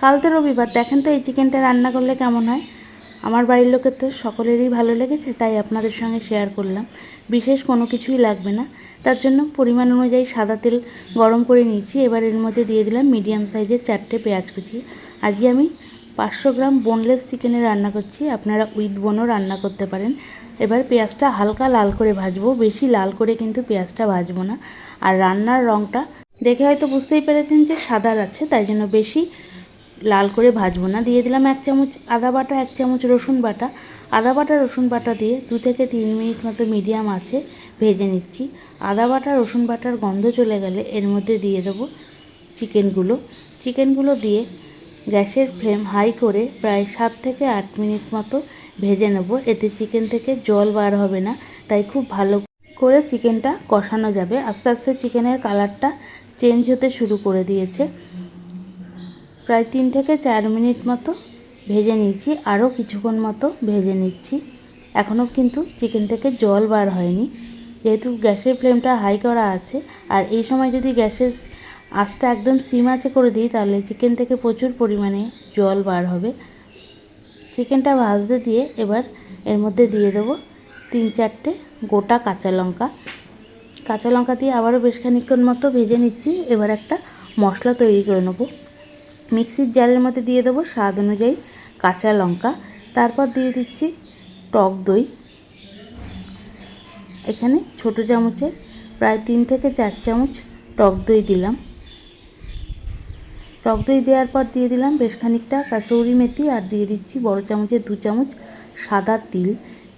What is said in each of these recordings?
কাল তো রবিবার, দেখেন তো এই চিকেনটা রান্না করলে কেমন হয়? আমার বাড়ির লোকের তো সকলেরই ভালো লেগেছে, তাই আপনাদের সঙ্গে শেয়ার করলাম। বিশেষ কোনো কিছুই লাগবে না। তার জন্য পরিমাণ অনুযায়ী সাদা তেল গরম করে নিয়েছি। এবার এর মধ্যে দিয়ে দিলাম মিডিয়াম সাইজের চারটে পেঁয়াজ কুচি। আজকে আমি পাঁচশো গ্রাম বোনলেস চিকেনে রান্না করছি। আপনারা উইথ বোনও রান্না করতে পারেন। এবার পেঁয়াজটা হালকা লাল করে ভাজবো। বেশি লাল করে কিন্তু পেঁয়াজটা ভাজবো না। আর রান্নার রঙটা দেখে হয়তো বুঝতেই পেরেছেন যে সাদা আছে, তাই জন্য বেশি লাল করে ভাজবো না। দিয়ে দিলাম এক চামচ আদা বাটা, এক চামচ রসুন বাটা। আদা বাটা, রসুন বাটা দিয়ে দু থেকে তিন মিনিট মতো মিডিয়াম আছে ভেজে নিচ্ছি। আদা বাটা, রসুন বাটার গন্ধ চলে গেলে এর মধ্যে দিয়ে দেবো চিকেনগুলো। চিকেনগুলো দিয়ে গ্যাসের ফ্লেম হাই করে প্রায় সাত থেকে আট মিনিট মতো ভেজে নেব। এতে চিকেন থেকে জল বার হবে না, তাই খুব ভালো করে চিকেনটা কষানো যাবে। আস্তে আস্তে চিকেনের কালারটা চেঞ্জ হতে শুরু করে দিয়েছে। প্রায় তিন থেকে চার মিনিট মতো ভেজে নিয়েছি, আরও কিছুক্ষণ মতো ভেজে নিচ্ছি। এখনও কিন্তু চিকেন থেকে জল বার হয়নি। যেহেতু গ্যাসের ফ্লেমটা হাই করা আছে, আর এই সময় যদি গ্যাসের আঁচটা একদম সিম আঁচে করে দিই, তাহলে চিকেন থেকে প্রচুর পরিমাণে জল বার হবে। চিকেনটা ভাজতে দিয়ে এবার এর মধ্যে দিয়ে দেবো তিন চারটে গোটা কাঁচা লঙ্কা। কাঁচা লঙ্কা দিয়ে আবারও বেশ খানিক্ষণ মতো ভেজে নিচ্ছি। এবার একটা মশলা তৈরি করে নেব। মিক্সির জারের মধ্যে দিয়ে দেবো স্বাদ অনুযায়ী কাঁচা লঙ্কা। তারপর দিয়ে দিচ্ছি টক দই। এখানে ছোট চামচে প্রায় তিন থেকে চার চামচ টক দই দিলাম। টক দই দেওয়ার পর দিয়ে দিলাম বেশ খানিকটা কাসৌরি মেথি আর দিয়ে দিচ্ছি বড় চামচের দু চামচ সাদা তিল।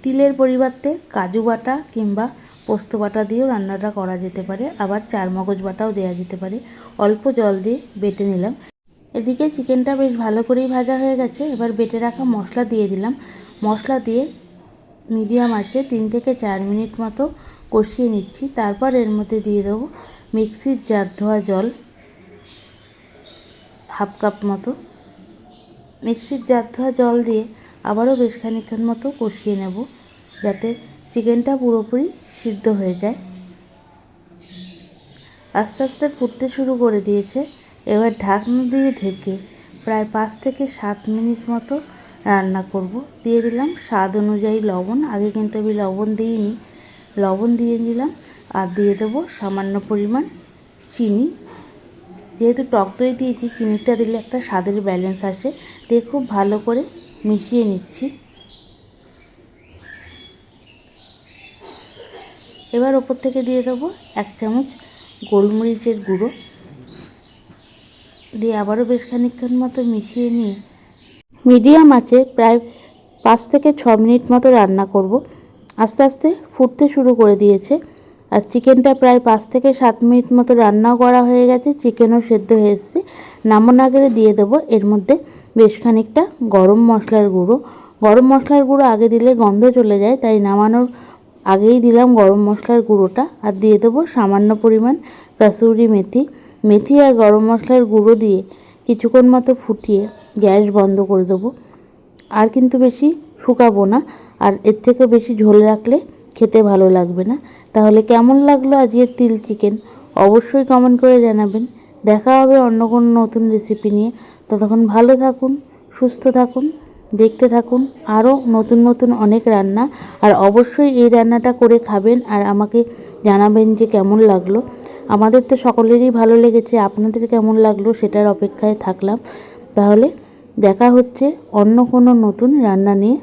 তিলের পরিবর্তে কাজু বাটা কিংবা পোস্ত বাটা দিয়েও রান্নাটা করা যেতে পারে। আবার চার মগজ বাটাও দেওয়া যেতে পারে। অল্প জল দিয়ে বেটে নিলাম। এদিকে চিকেনটা বেশ ভালো করেই ভাজা হয়ে গেছে। এবার বেটে রাখা মশলা দিয়ে দিলাম। মশলা দিয়ে মিডিয়াম আছে তিন থেকে চার মিনিট মতো কষিয়ে নিচ্ছি। তারপর এর মধ্যে দিয়ে দেবো মিক্সির জার ধোয়া জল হাফ কাপ মতো। মিক্সির জার ধোয়া জল দিয়ে আবারও বেশ খানিকক্ষণ মতো কষিয়ে নেব যাতে চিকেনটা পুরোপুরি সিদ্ধ হয়ে যায়। আস্তে আস্তে ফুটতে শুরু করে দিয়েছে। এবার ঢাকনা দিয়ে ঢেকে প্রায় পাঁচ থেকে সাত মিনিট মতো রান্না করব। দিয়ে দিলাম স্বাদ অনুযায়ী লবণ। আগে কিন্তু আমি লবণ দিইনি। লবণ দিয়ে দিলাম আর দিয়ে দেবো সামান্য পরিমাণ চিনি। যেহেতু টক দই দিয়েছি, চিনিটা দিলে একটা স্বাদের ব্যালেন্স আসে। দিয়ে খুব ভালো করে মিশিয়ে নিচ্ছি। এবার ওপর থেকে দিয়ে দেবো এক চামচ গোলমরিচের গুঁড়ো। দিয়ে আবারও বেশ খানিকক্ষণ মতো মিশিয়ে নিয়ে মিডিয়াম আছে প্রায় পাঁচ থেকে ছ মিনিট মতো রান্না করব। আস্তে আস্তে ফুটতে শুরু করে দিয়েছে। আর চিকেনটা প্রায় পাঁচ থেকে সাত মিনিট মতো রান্নাও করা হয়ে গেছে, চিকেনও সেদ্ধ হয়ে এসছে। নামানোর আগে দিয়ে দেবো। এর মধ্যে বেশ খানিকটা গরম মশলার গুঁড়ো। গরম মশলার গুঁড়ো আগে দিলে গন্ধ চলে যায়, তাই নামানোর আগেই দিলাম গরম মশলার গুঁড়োটা। আর দিয়ে দেবো সামান্য পরিমাণ কাসুরি মেথি। মেথি আর গরম মশলার গুঁড়ো দিয়ে কিছুক্ষণ মতো ফুটিয়ে গ্যাস বন্ধ করে দেবো। আর কিন্তু বেশি শুকাবো না, আর এর থেকে বেশি ঝোল রাখলে খেতে ভালো লাগবে না। তাহলে কেমন লাগল আজকের তিল চিকেন? অবশ্যই কমেন্ট করে জানাবেন। দেখা হবে অন্য কোনো নতুন রেসিপি নিয়ে। ততক্ষণ ভালো থাকুন, সুস্থ থাকুন, দেখতে থাকুন, আরও নতুন নতুন অনেক রান্না। আর অবশ্যই এই রান্নাটা করে খাবেন আর আমাকে জানাবেন যে কেমন লাগল। আমাদের তো সকলেরই ভালো লেগেছে। আপনাদের কেমন লাগল সেটার অপেক্ষায় থাকলাম। তাহলে দেখা হচ্ছে অন্য কোনো নতুন রান্না নিয়ে।